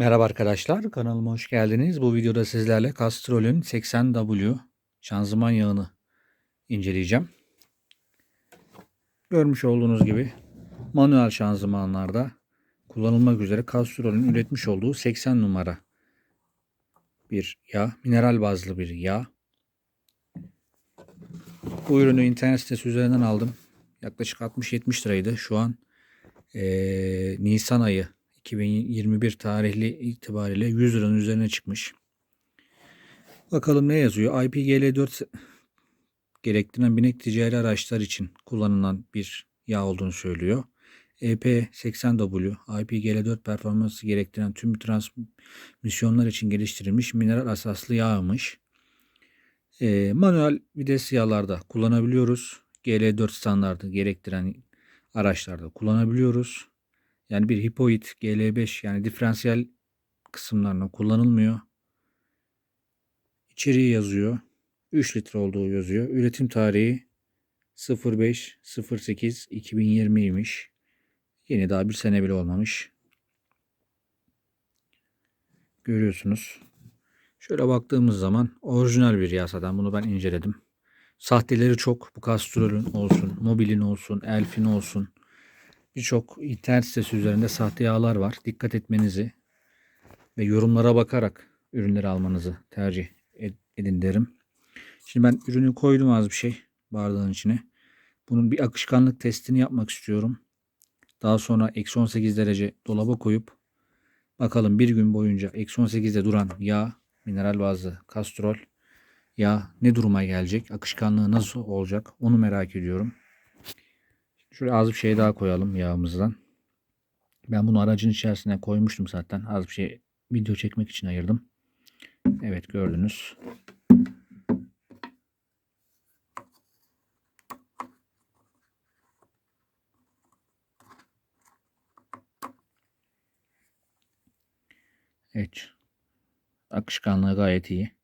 Merhaba arkadaşlar, kanalıma hoş geldiniz. Bu videoda sizlerle Castrol'ün 80W şanzıman yağını inceleyeceğim. Görmüş olduğunuz gibi manuel şanzımanlarda kullanılmak üzere Castrol'ün üretmiş olduğu 80 numara bir yağ, mineral bazlı bir yağ. Bu ürünü internet sitesi üzerinden aldım. Yaklaşık 60-70 liraydı. Şu an eee, Nisan ayı 2021 tarihli itibariyle 100 liranın üzerine çıkmış. Bakalım ne yazıyor? IPGL4 gerektiren binek ticari araçlar için kullanılan bir yağ olduğunu söylüyor. E EP80W IPGL4 performansı gerektiren tüm transmisyonlar için geliştirilmiş mineral asaslı yağmış. E, manuel vites yağlarda kullanabiliyoruz. GL4 standardı gerektiren araçlarda kullanabiliyoruz. Yani bir hipoid GL5 yani diferansiyel kısımlarına kullanılmıyor. İçeriği yazıyor. 3 litre olduğu yazıyor. Üretim tarihi 05.08.2020'ymiş. Yeni daha bir sene bile olmamış. Görüyorsunuz. Şöyle baktığımız zaman orijinal bir yasadan bunu ben inceledim. Sahteleri çok. Bu kastrolün olsun, mobilin olsun, elfin olsun. Birçok internet sitesi üzerinde sahte yağlar var. Dikkat etmenizi ve yorumlara bakarak ürünleri almanızı tercih ed- edin derim. Şimdi ben ürünü koydum az bir şey bardağın içine. Bunun bir akışkanlık testini yapmak istiyorum. Daha sonra eksi 18 derece dolaba koyup bakalım bir gün boyunca eksi 18'de duran yağ, mineral bazlı kastrol yağ ne duruma gelecek? Akışkanlığı nasıl olacak? Onu merak ediyorum. Şöyle az bir şey daha koyalım yağımızdan. Ben bunu aracın içerisine koymuştum zaten. Az bir şey video çekmek için ayırdım. Evet gördünüz. Evet. Akışkanlığı gayet iyi.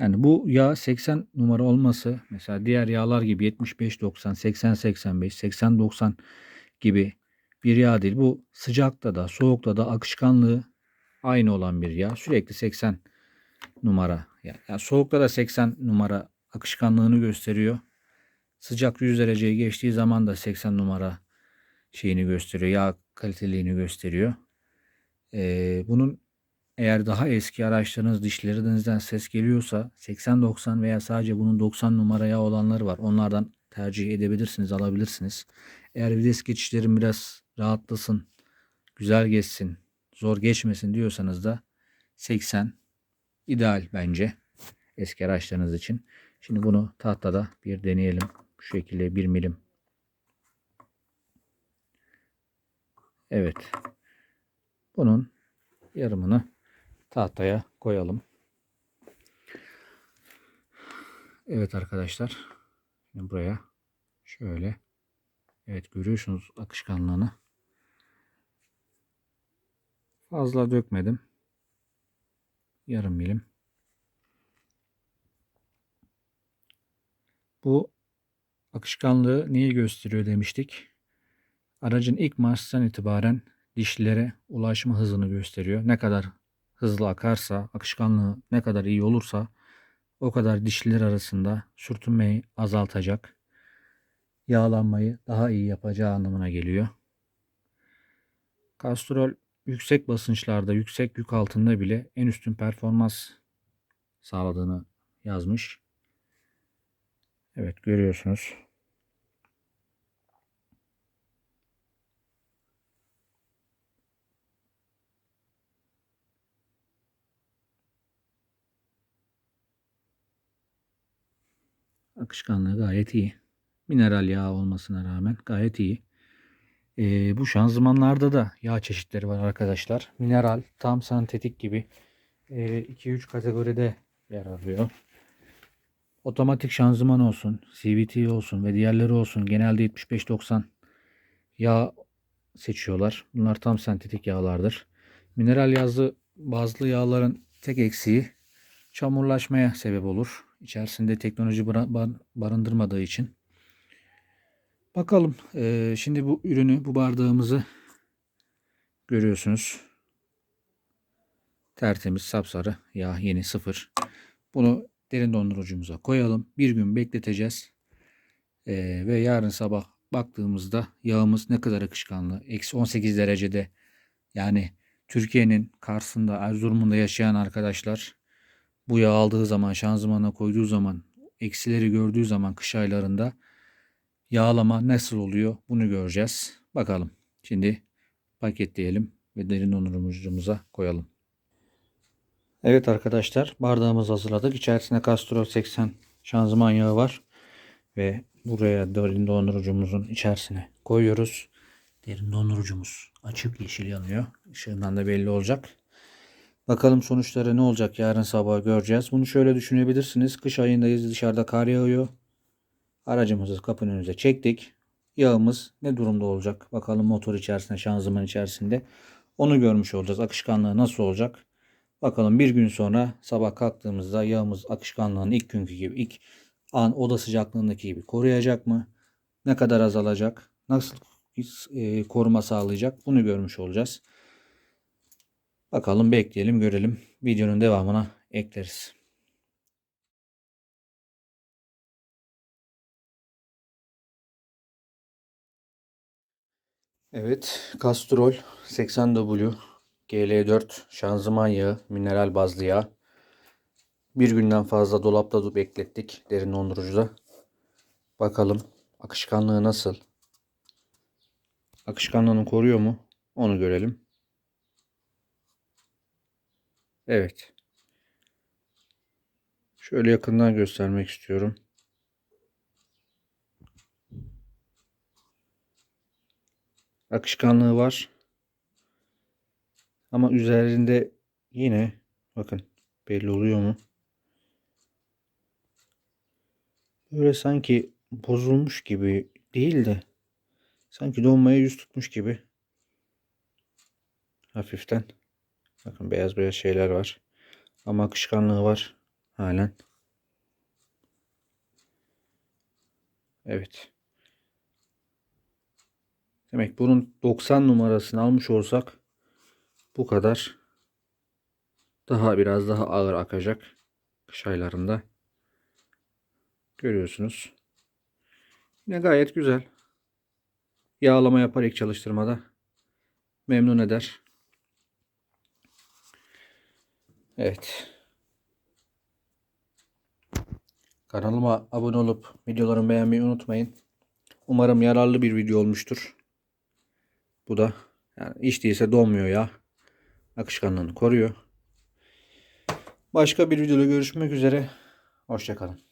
Yani bu yağ 80 numara olması mesela diğer yağlar gibi 75-90, 80-85, 80-90 gibi bir yağ değil. Bu sıcakta da soğukta da akışkanlığı aynı olan bir yağ. Sürekli 80 numara. Yani, yani soğukta da 80 numara akışkanlığını gösteriyor. Sıcak 100 dereceyi geçtiği zaman da 80 numara şeyini gösteriyor. Yağ kaliteliğini gösteriyor. Ee, bunun eğer daha eski araçlarınız dişlerinizden ses geliyorsa 80-90 veya sadece bunun 90 numaraya olanları var. Onlardan tercih edebilirsiniz, alabilirsiniz. Eğer vites geçişlerim biraz rahatlasın, güzel geçsin, zor geçmesin diyorsanız da 80 ideal bence eski araçlarınız için. Şimdi bunu tahtada bir deneyelim. Şu şekilde 1 milim. Evet. Bunun yarımını tahtaya koyalım. Evet arkadaşlar. Şimdi buraya şöyle evet görüyorsunuz akışkanlığını. Fazla dökmedim. Yarım milim. Bu akışkanlığı neyi gösteriyor demiştik. Aracın ilk marştan itibaren dişlere ulaşma hızını gösteriyor. Ne kadar hızlı akarsa, akışkanlığı ne kadar iyi olursa o kadar dişliler arasında sürtünmeyi azaltacak, yağlanmayı daha iyi yapacağı anlamına geliyor. Kastrol yüksek basınçlarda, yüksek yük altında bile en üstün performans sağladığını yazmış. Evet görüyorsunuz. Akışkanlığı gayet iyi. Mineral yağ olmasına rağmen gayet iyi. Ee, bu şanzımanlarda da yağ çeşitleri var arkadaşlar. Mineral, tam sentetik gibi 2-3 e, kategoride yer alıyor. Otomatik şanzıman olsun, CVT olsun ve diğerleri olsun genelde 75-90 yağ seçiyorlar. Bunlar tam sentetik yağlardır. Mineral yazlı bazlı yağların tek eksiği çamurlaşmaya sebep olur. İçerisinde teknoloji barındırmadığı için. Bakalım. Ee, şimdi bu ürünü, bu bardağımızı görüyorsunuz. Tertemiz sapsarı yağ yeni sıfır. Bunu derin dondurucumuza koyalım. Bir gün bekleteceğiz. Ee, ve yarın sabah baktığımızda yağımız ne kadar akışkanlı. Eksi 18 derecede yani Türkiye'nin Kars'ında Erzurum'da yaşayan arkadaşlar bu yağı aldığı zaman şanzımana koyduğu zaman eksileri gördüğü zaman kış aylarında yağlama nasıl oluyor bunu göreceğiz. Bakalım. Şimdi paketleyelim ve derin dondurucumuza koyalım. Evet arkadaşlar bardağımızı hazırladık. İçerisine Castrol 80 şanzıman yağı var. Ve buraya derin dondurucumuzun içerisine koyuyoruz. Derin dondurucumuz açık yeşil yanıyor. Işığından da belli olacak. Bakalım sonuçları ne olacak yarın sabah göreceğiz. Bunu şöyle düşünebilirsiniz. Kış ayındayız dışarıda kar yağıyor. Aracımızı kapının önüne çektik. Yağımız ne durumda olacak? Bakalım motor içerisinde, şanzıman içerisinde. Onu görmüş olacağız. Akışkanlığı nasıl olacak? Bakalım bir gün sonra sabah kalktığımızda yağımız akışkanlığını ilk günkü gibi, ilk an oda sıcaklığındaki gibi koruyacak mı? Ne kadar azalacak? Nasıl e, koruma sağlayacak? Bunu görmüş olacağız. Bakalım bekleyelim görelim. Videonun devamına ekleriz. Evet, Castrol 80W GL4 şanzıman yağı, mineral bazlı yağ. Bir günden fazla dolapta beklettik derin dondurucuda. Bakalım akışkanlığı nasıl? Akışkanlığını koruyor mu? Onu görelim. Evet. Şöyle yakından göstermek istiyorum. Akışkanlığı var. Ama üzerinde yine bakın belli oluyor mu? Böyle sanki bozulmuş gibi değil de sanki donmaya yüz tutmuş gibi. Hafiften. Bakın beyaz beyaz şeyler var. Ama akışkanlığı var halen. Evet. Demek bunun 90 numarasını almış olsak bu kadar daha biraz daha ağır akacak kış aylarında. Görüyorsunuz. Yine gayet güzel. Yağlama yapar ilk çalıştırmada. Memnun eder. Evet. Kanalıma abone olup videolarımı beğenmeyi unutmayın. Umarım yararlı bir video olmuştur. Bu da yani hiç değilse donmuyor ya. Akışkanlığını koruyor. Başka bir videoda görüşmek üzere. Hoşçakalın.